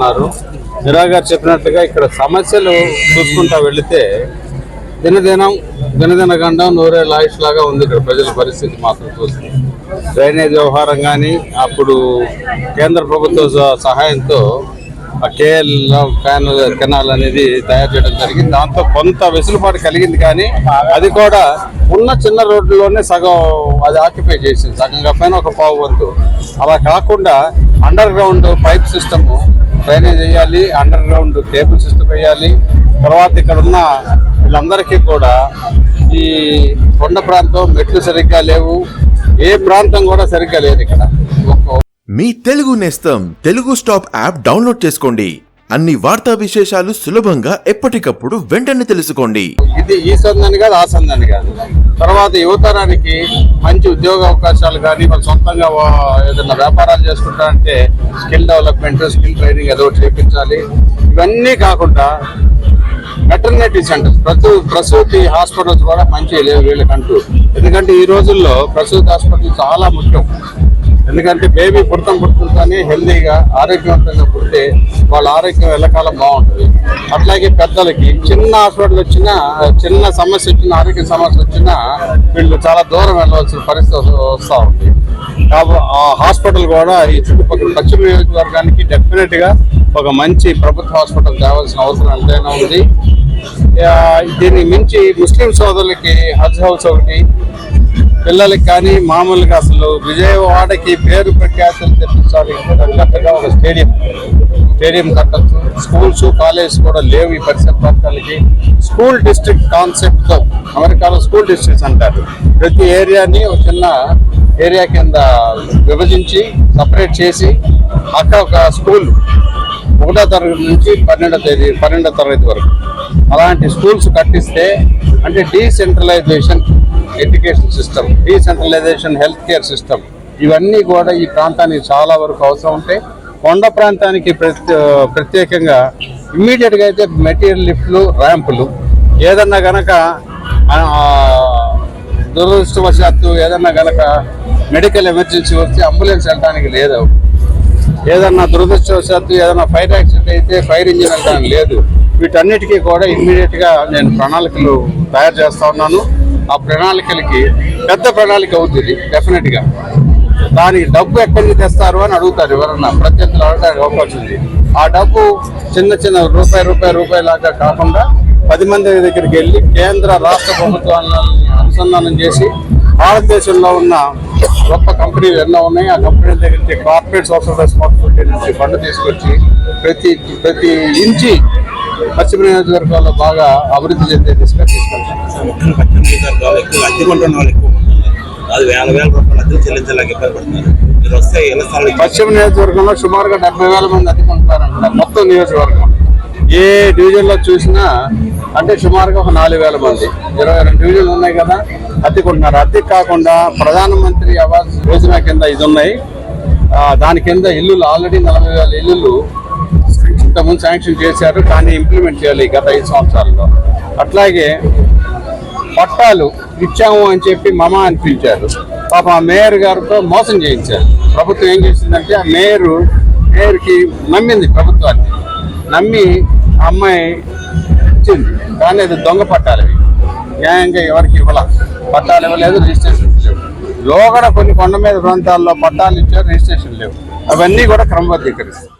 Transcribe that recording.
చేస్తున్నారు నిరా గారు చెప్పినట్టుగా ఇక్కడ సమస్యలు చూసుకుంటా వెళితే దినదినం దినదిన గండం నూరే లాయిష్ లాగా ఉంది ఇక్కడ ప్రజల పరిస్థితి మాత్రం చూస్తుంది డ్రైనేజ్ వ్యవహారం కానీ అప్పుడు కేంద్ర ప్రభుత్వ స- సహాయంతో ఆ కేఎల్ క్యానల్ కెనాల్ అనేది తయారు చేయడం జరిగింది. దాంతో కొంత వెసులుబాటు కలిగింది కానీ అది కూడా ఉన్న చిన్న రోడ్డులోనే సగం అది ఆక్యుపై చేసింది. సగంగా పైన ఒక పావు వంతు. అలా కాకుండా underground pipe system drainage వేయాలి అండర్ గ్రౌండ్ కేబుల్ సిస్టమ్ వేయాలి. తర్వాత ఇక్కడ ఉన్న వీళ్ళందరికీ కూడా ఈ కొండ ప్రాంతం మెట్లు సరిగ్గా లేవు. ఏ ప్రాంతం కూడా సరిగ్గా లేదు ఇక్కడ. మీ తెలుగు నేస్తం తెలుగు స్టాప్ యాప్ డౌన్లోడ్ చేసుకోండి. అన్ని వార్తా విశేషాలు సులభంగా ఎప్పటికప్పుడు వెంటనే తెలుసుకోండి. ఇది ఈ సందని కాదు ఆ సందని కాదు. తర్వాత యువతరానికి మంచి ఉద్యోగ అవకాశాలు కానీ వాళ్ళు సొంతంగా ఏదైనా వ్యాపారాలు చేసుకుంటారంటే స్కిల్ డెవలప్మెంట్ స్కిల్ ట్రైనింగ్ ఏదో చేపించాలి. చేయించాలి ఇవన్నీ కాకుండా మెటర్నిటీ సెంటర్స్ ప్రసూ ప్రసూతి హాస్పిటల్స్ కూడా మంచి లేవు వీళ్ళకంటూ. ఎందుకంటే ఈ రోజుల్లో ప్రసూతి హాస్పిటల్ చాలా ముఖ్యం. ఎందుకంటే బేబీ పుడతం పుట్టుకుంటానే హెల్దీగా ఆరోగ్యవంతంగా పుడితే వాళ్ళ ఆరోగ్యం ఎల్లకాలం బాగుంటుంది. అట్లాగే పెద్దలకి చిన్న హాస్పిటల్ వచ్చినా చిన్న సమస్య వచ్చినా ఆరోగ్య సమస్య వచ్చినా వీళ్ళు చాలా దూరం వెళ్ళవలసిన పరిస్థితి వస్తూ ఉంది. ఆ హాస్పిటల్ కూడా ఈ చుట్టుపక్కల పశ్చిమ నియోజకవర్గానికి డెఫినెట్గా ఒక మంచి ప్రభుత్వ హాస్పిటల్ తేవాల్సిన అవసరం ఎంతైనా ఉంది. దీన్ని మించి ముస్లిం సోదరులకి హజ్ హౌస్ ఒకటి పిల్లలకి కానీ మామూలుగా అసలు విజయవాడకి పేరు ప్రఖ్యాతులు తెప్పించాలి తగ్గట్టుగా ఒక స్టేడియం. స్టేడియం కట్టచ్చు. స్కూల్స్ కాలేజ్ కూడా లేవు ఈ పరిసర ప్రాంతాలకి. స్కూల్ డిస్ట్రిక్ట్ కాన్సెప్ట్తో అమెరికాలో స్కూల్ డిస్ట్రిక్ట్స్ అంటారు. ప్రతి ఏరియాని ఒక చిన్న ఏరియా కింద విభజించి సపరేట్ చేసి అక్కడ ఒక స్కూల్ ఒకటో తరగతి నుంచి పన్నెండో తేదీ పన్నెండో తరగతి వరకు. అలాంటి స్కూల్స్ కట్టిస్తే అంటే decentralisation education system decentralisation health care system ఇవన్నీ కూడా ఈ ప్రాంతానికి చాలా వరకు అవసరం ఉంటాయి కొండ ప్రాంతానికి ప్రత్యే ప్రత్యేకంగా ఇమ్మీడియట్గా అయితే మెటీరియల్ లిఫ్ట్లు ర్యాంపులు ఏదన్నా గనక దురదృష్టవశాత్తు ఏదన్నా గనక మెడికల్ ఎమర్జెన్సీ వస్తే అంబులెన్స్ వెళ్ళడానికి లేదు. ఏదన్నా దురదృష్టవశాత్తు ఏదైనా ఫైర్ యాక్సిడెంట్ అయితే ఫైర్ ఇంజిన్ వెళ్ళడానికి లేదు. వీటన్నిటికీ కూడా ఇమ్మీడియట్గా నేను ప్రణాళికలు తయారు చేస్తా ఉన్నాను. ఆ ప్రణాళికలకి పెద్ద ప్రణాళిక అవుతుంది డెఫినెట్గా. దానికి డబ్బు ఎక్కడి నుంచి తెస్తారు అని అడుగుతారు ఎవరన్నా ప్రత్యర్థులు అడగడానికి అవకాశం ఉంది. ఆ డబ్బు చిన్న చిన్న రూపాయి రూపాయి రూపాయి లాగా కాకుండా పది మంది దగ్గరికి వెళ్ళి కేంద్ర రాష్ట్ర ప్రభుత్వాలను అనుసంధానం చేసి భారతదేశంలో ఉన్న గొప్ప కంపెనీలు ఎన్నో ఉన్నాయి. ఆ కంపెనీల దగ్గర నుంచి కార్పొరేట్ సోషల్ రెస్పాన్సిబిలిటీ నుంచి ఫండ్ తీసుకొచ్చి ప్రతి ప్రతి ఇంచి పశ్చిమ నియోజకవర్గాల్లో బాగా అభివృద్ధి చెందే దిశగా తీసుకెళ్తాం పశ్చిమ నియోజకవర్గాలు సుమారుగా డెబ్బై వేల మంది అతికుంటున్నారంట మొత్తం నియోజకవర్గం. ఏ డివిజన్లో చూసినా అంటే సుమారుగా ఒక నాలుగు వేల మంది. ఇరవై రెండు డివిజన్లు ఉన్నాయి కదా. అద్దెకుంటున్నారు అద్దె కాకుండా ప్రధానమంత్రి ఆవాస్ యోజన కింద ఇది ఉన్నాయి దాని కింద ఇల్లులు ఆల్రెడీ నలభై వేల ఇల్లులు ఇంతకుముందు శాంక్షన్ చేశారు కానీ ఇంప్లిమెంట్ చేయాలి గత ఐదు సంవత్సరాల్లో. అట్లాగే పట్టాలు ఇచ్చాము అని చెప్పి మమ అనిపించారు. పాప ఆ మేయర్ గారితో మోసం చేయించారు. ప్రభుత్వం ఏం చేసిందంటే ఆ మేయర్ మేయర్కి నమ్మింది ప్రభుత్వాన్ని. నమ్మి అమ్మాయి ఇచ్చింది. కానీ అది దొంగ పట్టాలి న్యాయంగా ఎవరికి ఇవ్వాల. పట్టాలు ఇవ్వలేదు రిజిస్ట్రేషన్ లేవు. లోగడ కొన్ని కొండ మీద ప్రాంతాల్లో పట్టాలు ఇచ్చారు రిజిస్ట్రేషన్ లేవు. అవన్నీ కూడా క్రమబద్ధీకరిస్తాయి.